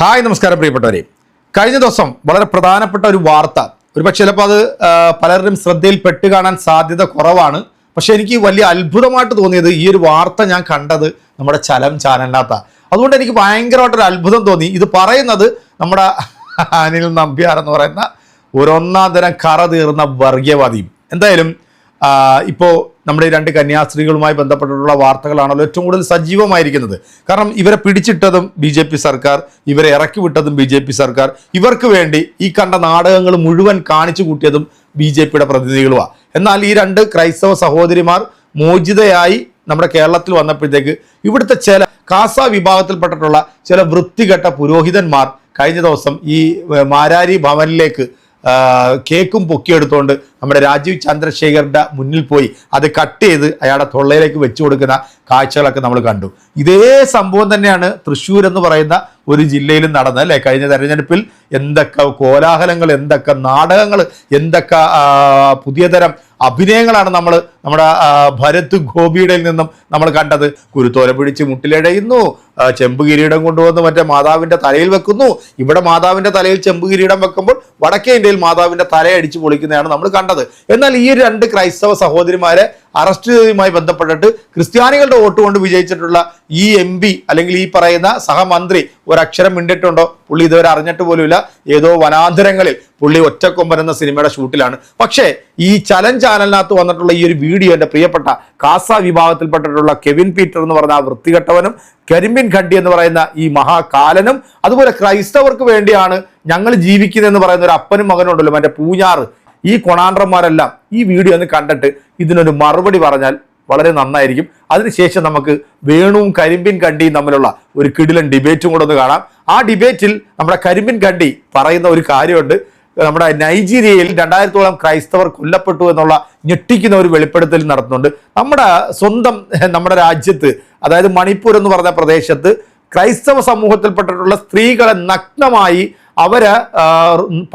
Hi നമസ്കാരം പ്രിയപ്പെട്ടവരെ. കഴിഞ്ഞ ദിവസം വളരെ പ്രധാനപ്പെട്ട ഒരു വാർത്ത. ഒരുപക്ഷെ ചിലപ്പോൾ അത് പലരുടെയും ശ്രദ്ധയിൽ പെട്ട് കാണാൻ സാധ്യത കുറവാണ്. പക്ഷെ എനിക്ക് വലിയ അത്ഭുതമായിട്ട് തോന്നിയത് ഈ ഒരു വാർത്ത ഞാൻ കണ്ടത് നമ്മുടെ ചലം ചാനലിനകത്ത. അതുകൊണ്ട് എനിക്ക് ഭയങ്കരമായിട്ടൊരു അത്ഭുതം തോന്നി. ഇത് പറയുന്നത് നമ്മുടെ അനിൽ നമ്പ്യാർ എന്ന് പറയുന്ന ഒരൊന്നാം തരം കറ തീർന്ന വർഗീയവാദിയും എന്തായാലും ഇപ്പോൾ നമ്മുടെ ഈ രണ്ട് കന്യാസ്ത്രീകളുമായി ബന്ധപ്പെട്ടിട്ടുള്ള വാർത്തകളാണല്ലോ ഏറ്റവും കൂടുതൽ സജീവമായിരിക്കുന്നത്. കാരണം ഇവരെ പിടിച്ചിട്ടതും ബി ജെ പി സർക്കാർ ഇവരെ ഇറക്കി വിട്ടതും ബി ജെ പി സർക്കാർ. ഇവർക്ക് വേണ്ടി ഈ കണ്ട നാടകങ്ങൾ മുഴുവൻ കാണിച്ചു കൂട്ടിയതും ബി ജെ പിയുടെ പ്രതിനിധികളുമാണ് എന്നാൽ ഈ രണ്ട് ക്രൈസ്തവ സഹോദരിമാർ മോചിതയായി നമ്മുടെ കേരളത്തിൽ വന്നപ്പോഴത്തേക്ക് ഇവിടുത്തെ ചില കാസ വിഭാഗത്തിൽപ്പെട്ടിട്ടുള്ള ചില വൃത്തികെട്ട പുരോഹിതന്മാർ കഴിഞ്ഞ ദിവസം ഈ മാരാരി ഭവനിലേക്ക് കേക്കും പൊക്കിയെടുത്തുകൊണ്ട് നമ്മുടെ രാജീവ് ചന്ദ്രശേഖറിന്റെ മുന്നിൽ പോയി അത് കട്ട് ചെയ്ത് അയാളുടെ തൊള്ളയിലേക്ക് വെച്ചു കൊടുക്കുന്ന കാഴ്ചകളൊക്കെ നമ്മൾ കണ്ടു. ഇതേ സംഭവം തന്നെയാണ് തൃശ്ശൂർ എന്ന് പറയുന്ന ഒരു ജില്ലയിലും നടന്നത് അല്ലേ? കഴിഞ്ഞ തെരഞ്ഞെടുപ്പിൽ എന്തൊക്കെ കോലാഹലങ്ങൾ എന്തൊക്കെ നാടകങ്ങൾ എന്തൊക്കെ പുതിയ തരം അഭിനയങ്ങളാണ് നമ്മൾ നമ്മുടെ ഭരത് ഗോപിയുടെ നിന്നും നമ്മൾ കണ്ടത്. കുരുത്തോല പിടിച്ച് മുട്ടിലടയുന്നു ചെമ്പ് കിരീടം കൊണ്ടുവന്ന് മറ്റേ മാതാവിന്റെ തലയിൽ വെക്കുന്നു. ഇവിടെ മാതാവിന്റെ തലയിൽ ചെമ്പ് കിരീടം വെക്കുമ്പോൾ വടക്കേ ഇന്ത്യയിൽ മാതാവിന്റെ തലയടിച്ച് പൊളിക്കുന്നതാണ് നമ്മൾ കണ്ടത്. എന്നാൽ ഈ രണ്ട് ക്രൈസ്തവ സഹോദരിമാരെ അറസ്റ്റ് ചെയ്തതുമായി ബന്ധപ്പെട്ടിട്ട് ക്രിസ്ത്യാനികളുടെ വോട്ട് കൊണ്ട് വിജയിച്ചിട്ടുള്ള ഈ എം പി അല്ലെങ്കിൽ ഈ പറയുന്ന സഹമന്ത്രി ഒരക്ഷരം മിണ്ടിട്ടുണ്ടോ? പുള്ളി ഇതുവരെ അറിഞ്ഞിട്ട് പോലുമില്ല. ഏതോ വനാന്തരങ്ങളിൽ പുള്ളി ഒറ്റക്കൊമ്പൻ എന്ന സിനിമയുടെ ഷൂട്ടിലാണ്. പക്ഷേ ഈ ചലൻ ചാനലിനകത്ത് വന്നിട്ടുള്ള ഈ ഒരു വീഡിയോ എന്റെ പ്രിയപ്പെട്ട കാസ വിഭാഗത്തിൽപ്പെട്ടിട്ടുള്ള കെവിൻ പീറ്റർ എന്ന് പറഞ്ഞ ആ വൃത്തികെട്ടവനും കരിമ്പിൻ ഖഡ്ഡി എന്ന് പറയുന്ന ഈ മഹാകാലനും അതുപോലെ ക്രൈസ്തവർക്ക് വേണ്ടിയാണ് ഞങ്ങൾ ജീവിക്കുന്നതെന്ന് പറയുന്ന ഒരു അപ്പനും മകനും ഉണ്ടല്ലോ മറ്റേ പൂഞ്ഞാറ്. ഈ കൊണാണ്ടർമാരെല്ലാം ഈ വീഡിയോ ഒന്ന് കണ്ടിട്ട് ഇതിനൊരു മറുപടി പറഞ്ഞാൽ വളരെ നന്നായിരിക്കും. അതിനുശേഷം നമുക്ക് വേണുവും കരിമ്പിൻ കണ്ടിയും തമ്മിലുള്ള ഒരു കിടിലൻ ഡിബേറ്റും കൂടെ ഒന്ന് കാണാം. ആ ഡിബേറ്റിൽ നമ്മുടെ കരിമ്പിൻ കണ്ടി പറയുന്ന ഒരു കാര്യമുണ്ട്. നമ്മുടെ നൈജീരിയയിൽ രണ്ടായിരത്തോളം ക്രൈസ്തവർ കൊല്ലപ്പെട്ടു എന്നുള്ള ഞെട്ടിക്കുന്ന ഒരു വെളിപ്പെടുത്തൽ നടത്തുന്നുണ്ട്. നമ്മുടെ സ്വന്തം നമ്മുടെ രാജ്യത്ത് അതായത് മണിപ്പൂർ എന്ന് പറഞ്ഞ പ്രദേശത്ത് ക്രൈസ്തവ സമൂഹത്തിൽപ്പെട്ടിട്ടുള്ള സ്ത്രീകളെ നഗ്നമായി അവർ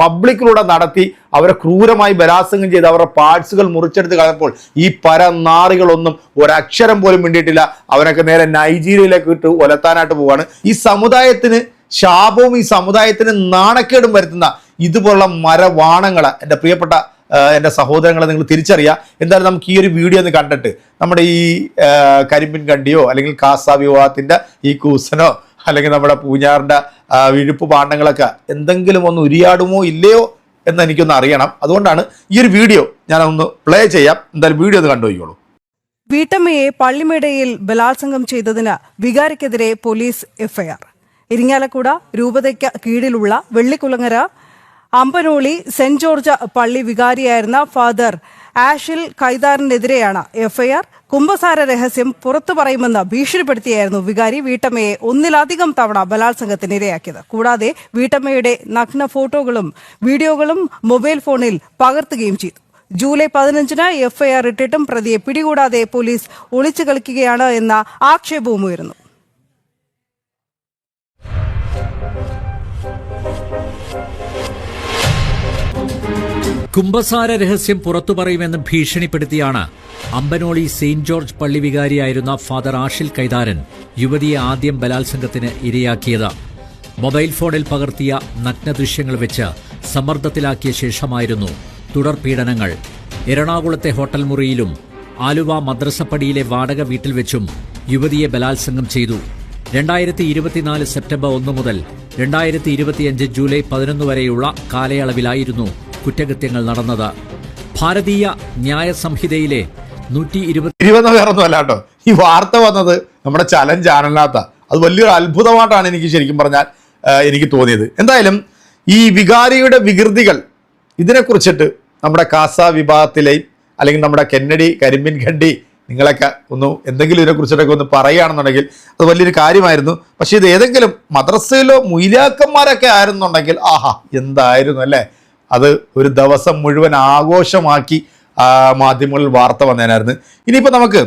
പബ്ലിക്കിലൂടെ നടത്തി അവരെ ക്രൂരമായി ബലാത്സംഗം ചെയ്ത് അവരുടെ പാർട്സുകൾ മുറിച്ചെടുത്ത് കളഞ്ഞപ്പോൾ ഈ പരനാറികളൊന്നും ഒരക്ഷരം പോലും മിണ്ടിയിട്ടില്ല. അവരൊക്കെ നേരെ നൈജീരിയയിലേക്ക് ഇട്ട് ഒലത്താനായിട്ട് പോവാണ്. ഈ സമുദായത്തിന് ശാപവും ഈ സമുദായത്തിന് നാണക്കേടും വരുത്തുന്ന ഇതുപോലുള്ള മരവാണങ്ങളെ എന്റെ പ്രിയപ്പെട്ട എന്റെ സഹോദരങ്ങളെ നിങ്ങൾ തിരിച്ചറിയുക എന്തായാലും നമുക്ക് ഈ ഒരു വീഡിയോ ഒന്ന് കണ്ടിട്ട് നമ്മുടെ ഈ കരിമ്പിൻ കണ്ടിയോ അല്ലെങ്കിൽ കാസ വിവാഹത്തിന്റെ ഈ കൂസനോ അല്ലെങ്കിൽ നമ്മുടെ പൂഞ്ഞാറിന്റെ വിഴുപ്പ് പാണ്ഡങ്ങളൊക്കെ എന്തെങ്കിലും ഒന്ന് ഉരിയാടുമോ ഇല്ലയോ എന്ന് എനിക്കൊന്ന് അറിയണം. അതുകൊണ്ടാണ് ഈ ഒരു വീഡിയോ ഞാനൊന്ന് പ്ലേ ചെയ്യാം. എന്തായാലും വീഡിയോ ഒന്ന് കണ്ടുപോയിക്കോളൂ വീട്ടമ്മയെ പള്ളിമേടയിൽ ബലാത്സംഗം ചെയ്തതിന് വികാരിക്കെതിരെ പോലീസ് എഫ്ഐആർ. ഇരിങ്ങാലക്കുട രൂപതയ്ക്ക് കീഴിലുള്ള വെള്ളിക്കുളങ്ങര അമ്പനോളി സെന്റ് ജോർജ് പള്ളി വികാരിയായിരുന്ന ഫാദർ ആഷിൽ ഖൈദാറിനെതിരെയാണ് എഫ്ഐആർ. കുംഭസാര രഹസ്യം പുറത്തു പറയുമെന്ന് ഭീഷണിപ്പെടുത്തിയായിരുന്നു വികാരി വീട്ടമ്മയെ ഒന്നിലധികം തവണ ബലാത്സംഗത്തിനിരയാക്കിയത് കൂടാതെ വീട്ടമ്മയുടെ നഗ്ന ഫോട്ടോകളും വീഡിയോകളും മൊബൈൽ ഫോണിൽ പകർത്തുകയും ചെയ്തു. ജൂലൈ പതിനഞ്ചിന് എഫ്ഐആർ ഇട്ടിട്ടും പ്രതിയെ പിടികൂടാതെ പോലീസ് ഒളിച്ചു കളിക്കുകയാണ് എന്ന ആക്ഷേപവും കുംഭസാര രഹസ്യം പുറത്തു പറയുമെന്ന് ഭീഷണിപ്പെടുത്തിയാണ് അമ്പനോളി സെയിന്റ് ജോർജ് പള്ളി വികാരിയായിരുന്ന ഫാദർ ആഷിൽ കൈതാരൻ യുവതിയെ ആദ്യം ബലാത്സംഗത്തിന് ഇരയാക്കിയത്. മൊബൈൽ ഫോണിൽ പകർത്തിയ നഗ്നദൃശ്യങ്ങൾ വെച്ച് സമ്മർദ്ദത്തിലാക്കിയ ശേഷമായിരുന്നു തുടർ പീഡനങ്ങൾ. എറണാകുളത്തെ ഹോട്ടൽ മുറിയിലും ആലുവ മദ്രസപ്പടിയിലെ വാടക വീട്ടിൽ വെച്ചും യുവതിയെ ബലാത്സംഗം ചെയ്തു. രണ്ടായിരത്തി ഇരുപത്തിനാല് സെപ്റ്റംബർ ഒന്ന് മുതൽ രണ്ടായിരത്തി ഇരുപത്തിയഞ്ച് ജൂലൈ പതിനൊന്ന് വരെയുള്ള കാലയളവിലായിരുന്നു കുറ്റകൃത്യങ്ങൾ നടന്നത്. ഭാരതീയ ന്യായ സംഹിതയിലെ നൂറ്റി ഇരുപത്തി ഇരുപത് കേട്ടോ. ഈ വാർത്ത വന്നത് നമ്മുടെ ചലഞ്ച് ചാനലിനകത്ത. അത് വലിയൊരു അത്ഭുതമായിട്ടാണ് എനിക്ക് ശരിക്കും പറഞ്ഞാൽ എനിക്ക് തോന്നിയത്. എന്തായാലും ഈ വികാരിയുടെ വികൃതികൾ ഇതിനെക്കുറിച്ചിട്ട് നമ്മുടെ കാസ വിഭാഗത്തിലെ അല്ലെങ്കിൽ നമ്മുടെ കെന്നഡി കരിമ്പിൻ ഖണ്ഡി നിങ്ങളൊക്കെ ഒന്ന് എന്തെങ്കിലും ഇതിനെക്കുറിച്ചിട്ടൊക്കെ ഒന്ന് പറയുകയാണെന്നുണ്ടെങ്കിൽ അത് വലിയൊരു കാര്യമായിരുന്നു. പക്ഷേ ഇത് ഏതെങ്കിലും മദ്രസയിലോ മുയിലാക്കന്മാരൊക്കെ ആയിരുന്നുണ്ടെങ്കിൽ ആഹാ എന്തായിരുന്നു അല്ലേ? അത് ഒരു ദിവസം മുഴുവൻ ആഘോഷമാക്കി മാധ്യമങ്ങളിൽ വാർത്ത വന്നേനായിരുന്നു. ഇനിയിപ്പോൾ നമുക്ക്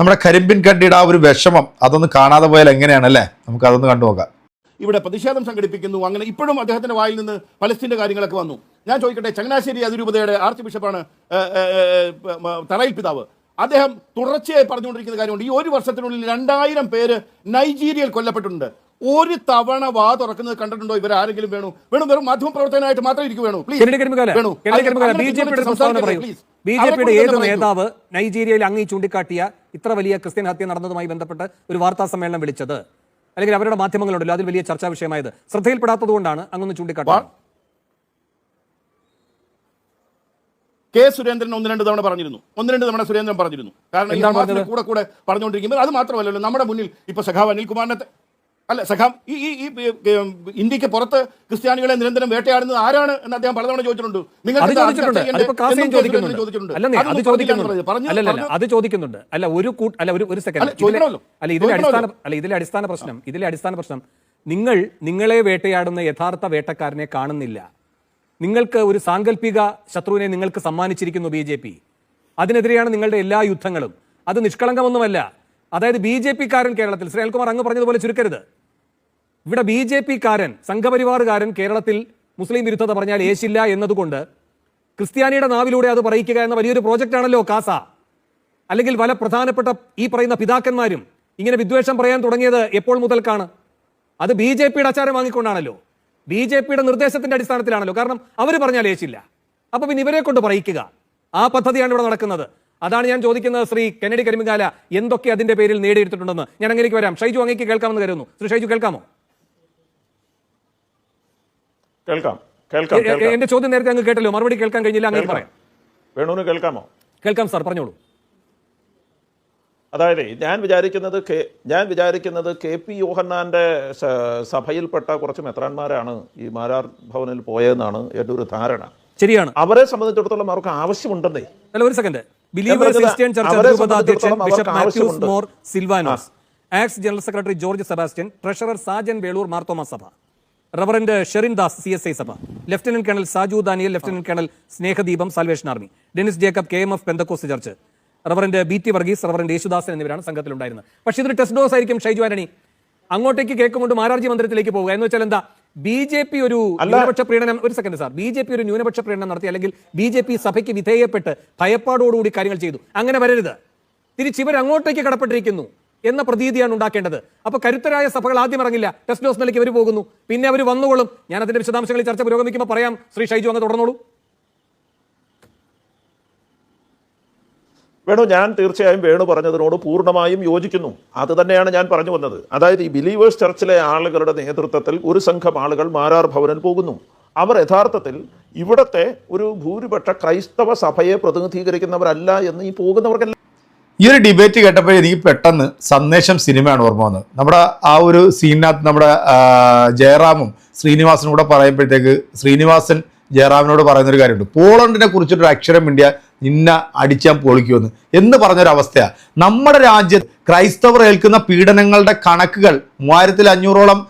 നമ്മുടെ കരിമ്പിൻ കണ്ടിയുടെ ആ ഒരു വിഷമം അതൊന്ന് കാണാതെ പോയാൽ എങ്ങനെയാണല്ലേ? നമുക്ക് അതൊന്ന് കണ്ടു നോക്കാം. ഇവിടെ പ്രതിഷേധം സംഘടിപ്പിക്കുന്നു. അങ്ങനെ ഇപ്പോഴും അദ്ദേഹത്തിന്റെ വായിൽ നിന്ന് പലസ്തീന്റെ കാര്യങ്ങളൊക്കെ വന്നു. ഞാൻ ചോദിക്കട്ടെ ചങ്ങനാശ്ശേരി അതിരൂപതയുടെ ആർച്ച് ബിഷപ്പാണ് തറയിൽ പിതാവ്. അദ്ദേഹം തുടർച്ചയായി പറഞ്ഞുകൊണ്ടിരിക്കുന്ന കാര്യമുണ്ട്. ഈ ഒരു വർഷത്തിനുള്ളിൽ രണ്ടായിരം പേര് നൈജീരിയയിൽ കൊല്ലപ്പെട്ടിട്ടുണ്ട്. ഒരു തവണ വാ തുറക്കുന്നത് കണ്ടിട്ടുണ്ടോ? ഇവർ ആരെങ്കിലും വേണു? വേണു? വെറും മാധ്യമ പ്രവർത്തകനായിട്ട് മാത്രം ഇരിക്കും വേണു? പ്ലീസ് ബി ജെ പിയുടെ ഏത് നേതാവ് നൈജീരിയയിൽ അങ്ങി ചൂണ്ടിക്കാട്ടിയ ഇത്ര വലിയ ക്രിസ്ത്യൻ ഹത്യ നടന്നതുമായി ബന്ധപ്പെട്ട് ഒരു വാർത്താ സമ്മേളനം വിളിച്ചത്? അല്ലെങ്കിൽ അവരുടെ മാധ്യമങ്ങളുണ്ടല്ലോ അതിൽ വലിയ ചർച്ചാ വിഷയമായത്? ശ്രദ്ധയിൽപ്പെടാത്തതുകൊണ്ടാണ് അങ്ങൊന്ന് ചൂണ്ടിക്കാട്ടുക കെ സുരേന്ദ്രൻ ഒന്ന് രണ്ട് തവണ പറഞ്ഞിരുന്നു. ഒന്ന് രണ്ട് തവണ സുരേന്ദ്രൻ പറഞ്ഞിരുന്നു. കാരണം കൂടെ കൂടെ പറഞ്ഞുകൊണ്ടിരിക്കുമ്പോൾ അത് മാത്രമല്ലല്ലോ നമ്മുടെ മുന്നിൽ ഇപ്പൊ സഖാവ് അനിൽകുമാറിനെ അല്ല സഖാം ഈ ഈ ഇന്ത്യയ്ക്ക് പുറത്ത് ക്രിസ്ത്യാനികളെ നിരന്തരം വേട്ടയാടുന്നത് ആരാണ് എന്ന് അദ്ദേഹം പലതവണ ചോദിച്ചിട്ടുണ്ട്. നിങ്ങൾ അത് ചോദിക്കുന്നുണ്ട്. അല്ല ഒരു അല്ല ഒരു ഒരു സെക്കൻഡ് അല്ല. ഇതിലെ അടിസ്ഥാന അല്ല ഇതിലെ അടിസ്ഥാന പ്രശ്നം ഇതിലെ അടിസ്ഥാന പ്രശ്നം നിങ്ങൾ നിങ്ങളെ വേട്ടയാടുന്ന യഥാർത്ഥ വേട്ടക്കാരനെ കാണുന്നില്ല. നിങ്ങൾക്ക് ഒരു സാങ്കല്പിക ശത്രുവിനെ നിങ്ങൾക്ക് സമ്മാനിച്ചിരിക്കുന്നു ബി ജെ പി. അതിനെതിരെയാണ് നിങ്ങളുടെ എല്ലാ യുദ്ധങ്ങളും. അത് നിഷ്കളങ്കമൊന്നുമല്ല. അതായത് ബി ജെ പിക്കാരൻ കേരളത്തിൽ ശ്രീ അൽകുമാർ അങ്ങ് പറഞ്ഞതുപോലെ ചുരുക്കരുത്. ഇവിടെ ബി ജെ പിക്കാരൻ സംഘപരിവാറുകാരൻ കേരളത്തിൽ മുസ്ലിം വിരുദ്ധത പറഞ്ഞാൽ ഏശില്ല എന്നതുകൊണ്ട് ക്രിസ്ത്യാനിയുടെ നാവിലൂടെ അത് പറയിക്കുക എന്ന വലിയൊരു പ്രോജക്റ്റ് ആണല്ലോ കാസ. അല്ലെങ്കിൽ പല പ്രധാനപ്പെട്ട ഈ പറയുന്ന പിതാക്കന്മാരും ഇങ്ങനെ വിദ്വേഷം പറയാൻ തുടങ്ങിയത് എപ്പോൾ മുതൽക്കാണ്? അത് ബി ജെ പിയുടെ അച്ചാരം വാങ്ങിക്കൊണ്ടാണല്ലോ. ബി ജെ പിയുടെ നിർദ്ദേശത്തിന്റെ അടിസ്ഥാനത്തിലാണല്ലോ. കാരണം അവർ പറഞ്ഞാൽ ഏശില്ല അപ്പൊ പിന്നെ ഇവരെ കൊണ്ട് പറയിക്കുക. ആ പദ്ധതിയാണ് ഇവിടെ നടക്കുന്നത്. അതാണ് ഞാൻ ചോദിക്കുന്നത് ശ്രീ കെന്നഡി കരിമികാല എന്തൊക്കെ അതിന്റെ പേരിൽ നേടിയെടുത്തിട്ടുണ്ടെന്ന്. ഞാൻ അങ്ങനെയൊക്കെ വരാം. ഷൈജു അങ്ങേക്ക് കേൾക്കാമെന്ന് കരുതുന്നു. ശ്രീ ഷൈജു കേൾക്കാമോ? കേൾക്കാം. കേൾക്കാം എന്റെ ചോദ്യം നേരത്തെ അങ്ങ് കേട്ടല്ലോ. മറുപടി കേൾക്കാൻ കഴിഞ്ഞില്ല അങ്ങനെ. പറയാം. വേണുവിന് കേൾക്കാമോ? കേൾക്കാം സാർ പറഞ്ഞോളൂ. അതായത് ഞാൻ വിചാരിക്കുന്നത് കെ ഞാൻ വിചാരിക്കുന്നത് കെ പി യോഹന്നാന്റെ സഭയിൽപ്പെട്ട കുറച്ച് മെത്രാന്മാരാണ് ഈ മാരാർ ഭവനിൽ പോയതെന്നാണ് എന്റെ ഒരു ധാരണ. ശരിയാണ്. അവരെ സംബന്ധിച്ചിടത്തോളം അവർക്ക് ആവശ്യമുണ്ടെന്നേ. അല്ല ഒരു second Believers Christian Church bishop Mathews Mor Silvanos ax general secretary George Sebastian treasurer Sajan Velur Marthoma സഭ reverend Sherin Das C S I സഭ. Lieutenant colonel Saju Daniel lieutenant colonel Snehadeepam Salvation Army. Denis Jacob K M F Pentecost church. Reverend B T Varghese reverend Yesudasan എന്നിവരാണ് സംഘത്തിലുണ്ടായിരുന്നത്. പക്ഷേ ഇതൊരു test dose ആയിരിക്കും ഷൈജു ആരണി അങ്ങോട്ടേക്ക് കേൾക്കുകൊണ്ട് മാരാർജി മന്ദിരത്തിലേക്ക് പോകുക എന്ന് വെച്ചാൽ എന്താ? ബി ജെ പി ഒരു. ന്യൂനപക്ഷ പ്രീണനം ഒരു second sir B J P ഒരു ന്യൂനപക്ഷ പ്രീണനം നടത്തി അല്ലെങ്കിൽ ബി ജെ പി സഭയ്ക്ക് വിധേയപ്പെട്ട് ഭയപ്പാടോടുകൂടി കാര്യങ്ങൾ ചെയ്തു. അങ്ങനെ വരരുത്. തിരിച്ചിവർ അങ്ങോട്ടേക്ക് കടപ്പെട്ടിരിക്കുന്നു. എന്ന പ്രതീതിയാണ് ഉണ്ടാക്കേണ്ടത്. അപ്പൊ കരുത്തരായ സഭകൾ ആദ്യം ഇറങ്ങില്ല. ടെസ്റ്റ് ഡോസ് നിലയ്ക്ക് അവർ പോകുന്നു. പിന്നെ അവർ വന്നുകൊള്ളും. ഞാൻ അതിന്റെ വിശദാംശങ്ങളിൽ ചർച്ച പുരോഗമിക്കുമ്പോൾ പറയാം. ശ്രീ ഷൈജു അങ്ങ് തുടർന്നോളൂ. വേണു ഞാൻ തീർച്ചയായും വേണു പറഞ്ഞതിനോട് പൂർണമായും യോജിക്കുന്നു. അത് തന്നെയാണ് ഞാൻ പറഞ്ഞു വന്നത്. അതായത് ഈ ബിലീവേഴ്സ് ചർച്ചിലെ ആളുകളുടെ നേതൃത്വത്തിൽ ഒരു സംഘം ആളുകൾ മാരാർ ഭവനിൽ പോകുന്നു. അവർ യഥാർത്ഥത്തിൽ ഇവിടത്തെ ഒരു ഭൂരിപക്ഷ ക്രൈസ്തവ സഭയെ പ്രതിനിധീകരിക്കുന്നവരല്ല എന്ന് ഈ പോകുന്നവർക്കെല്ലാം ഈ ഒരു ഡിബേറ്റ് കേട്ടപ്പോൾ എനിക്ക് പെട്ടെന്ന് സന്ദേശം സിനിമയാണ് ഓർമ്മ വന്നത്. നമ്മുടെ ആ ഒരു സീനിനകത്ത് നമ്മുടെ ജയറാമും ശ്രീനിവാസനും കൂടെ പറയുമ്പോഴത്തേക്ക് ശ്രീനിവാസൻ ജയറാമിനോട് പറയുന്നൊരു കാര്യമുണ്ട്. പോളണ്ടിനെ കുറിച്ചിട്ടൊരു അക്ഷരം മിണ്ടിയ നിന്ന അടിച്ചാൻ പൊളിക്കുമെന്ന്. എന്ന് പറഞ്ഞൊരു അവസ്ഥയാണ് നമ്മുടെ രാജ്യത്ത് ക്രൈസ്തവർ ഏൽക്കുന്ന പീഡനങ്ങളുടെ കണക്കുകൾ മൂവായിരത്തിൽ അഞ്ഞൂറോളം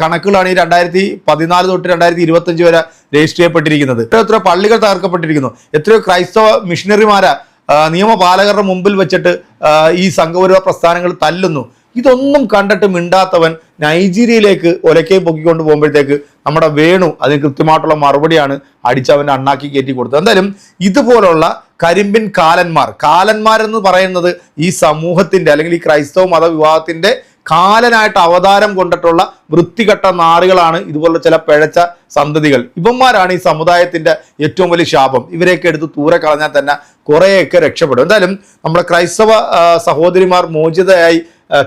കണക്കുകളാണ് ഈ രണ്ടായിരത്തി പതിനാല് തൊട്ട് രണ്ടായിരത്തി ഇരുപത്തഞ്ച് വരെ രജിസ്റ്റർ ചെയ്യപ്പെട്ടിരിക്കുന്നത്. എത്ര എത്ര പള്ളികൾ തകർക്കപ്പെട്ടിരിക്കുന്നു. എത്രയോ ക്രൈസ്തവ മിഷണറിമാരാ ആ, നിയമപാലകരുടെ മുമ്പിൽ വെച്ചിട്ട് ഈ സംഘപരിവാർ പ്രസ്ഥാനങ്ങൾ തല്ലുന്നു. ഇതൊന്നും കണ്ടിട്ട് മിണ്ടാത്തവൻ നൈജീരിയയിലേക്ക് ഒലക്കയും പൊക്കിക്കൊണ്ട് പോകുമ്പോഴത്തേക്ക് നമ്മുടെ വേണു അതിന് കൃത്യമായിട്ടുള്ള മറുപടിയാണ് അടിച്ചവന്റെ അണ്ണാക്കി കയറ്റി കൊടുത്തത്. എന്തായാലും ഇതുപോലുള്ള കരിമ്പിൻ കാലന്മാർ കാലന്മാരെന്ന് പറയുന്നത് ഈ സമൂഹത്തിന്റെ അല്ലെങ്കിൽ ഈ ക്രൈസ്തവ മതവിവാഹത്തിന്റെ കാലനായിട്ട് അവതാരം കൊണ്ടിട്ടുള്ള വൃത്തികെട്ട നാറുകളാണ് ഇതുപോലുള്ള ചില പിഴച്ച സന്തതികൾ. ഇവന്മാരാണ് ഈ സമുദായത്തിന്റെ ഏറ്റവും വലിയ ശാപം. ഇവരെയൊക്കെ എടുത്ത് ദൂരെ കളഞ്ഞാൽ തന്നെ കുറേയൊക്കെ രക്ഷപ്പെടും. എന്തായാലും നമ്മുടെ ക്രൈസ്തവ സഹോദരിമാർ മോചിതയായി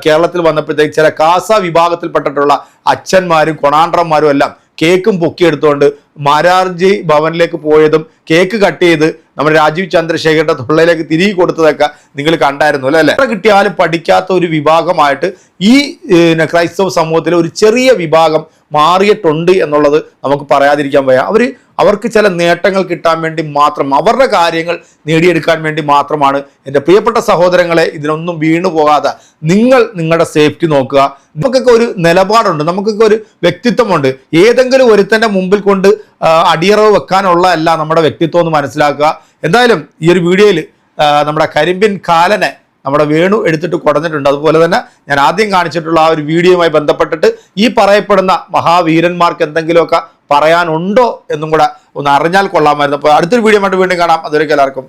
കേരളത്തിൽ വന്നപ്പോഴത്തേക്ക് ചില കാസ വിഭാഗത്തിൽപ്പെട്ടിട്ടുള്ള അച്ഛന്മാരും കൊണാണ്ട്രന്മാരും എല്ലാം കേക്കും പൊക്കിയെടുത്തുകൊണ്ട് മാരാർജി ഭവനിലേക്ക് പോയതും കേക്ക് കട്ട് ചെയ്ത് നമ്മുടെ രാജീവ് ചന്ദ്രശേഖരന്റെ തൊള്ളയിലേക്ക് തിരികെ കൊടുത്തതൊക്കെ നിങ്ങൾ കണ്ടായിരുന്നു അല്ലേ? അല്ലെ? കിട്ടിയാലും പഠിക്കാത്ത ഒരു വിഭാഗമായിട്ട് ഈ ക്രൈസ്തവ സമൂഹത്തിലെ ഒരു ചെറിയ വിഭാഗം മാറിയിട്ടുണ്ട് എന്നുള്ളത് നമുക്ക് പറയാതിരിക്കാൻ വയ്യ. അവർ അവർക്ക് ചില നേട്ടങ്ങൾ കിട്ടാൻ വേണ്ടി മാത്രം അവരുടെ കാര്യങ്ങൾ നേടിയെടുക്കാൻ വേണ്ടി മാത്രമാണ്. എന്റെ പ്രിയപ്പെട്ട സഹോദരങ്ങളെ ഇതിനൊന്നും വീണു പോകാതെ നിങ്ങൾ നിങ്ങളുടെ സേഫ്റ്റി നോക്കുക. നമുക്കൊക്കെ ഒരു നിലപാടുണ്ട് നമുക്കൊക്കെ ഒരു വ്യക്തിത്വമുണ്ട്. ഏതെങ്കിലും ഒരുത്തന്റെ മുമ്പിൽ കൊണ്ട് അടിയറവ് വെക്കാനുള്ള അല്ല നമ്മുടെ വ്യക്തിത്വം എന്ന് മനസ്സിലാക്കുക. എന്തായാലും ഈ ഒരു വീഡിയോയിൽ നമ്മുടെ കരിമ്പിൻ കാലനെ നമ്മുടെ വേണു എടുത്തിട്ട് കുടഞ്ഞിട്ടുണ്ട് അതുപോലെ തന്നെ ഞാൻ ആദ്യം കാണിച്ചിട്ടുള്ള ആ ഒരു വീഡിയോയുമായി ബന്ധപ്പെട്ടിട്ട് ഈ പറയപ്പെടുന്ന മഹാവീരന്മാർക്ക് എന്തെങ്കിലുമൊക്കെ പറയാനുണ്ടോ എന്നും കൂടെ ഒന്ന് അറിഞ്ഞാൽ കൊള്ളാമായിരുന്നു. അപ്പോൾ അടുത്തൊരു വീഡിയോ വീണ്ടും കാണാം. അതുവരെ എല്ലാവർക്കും.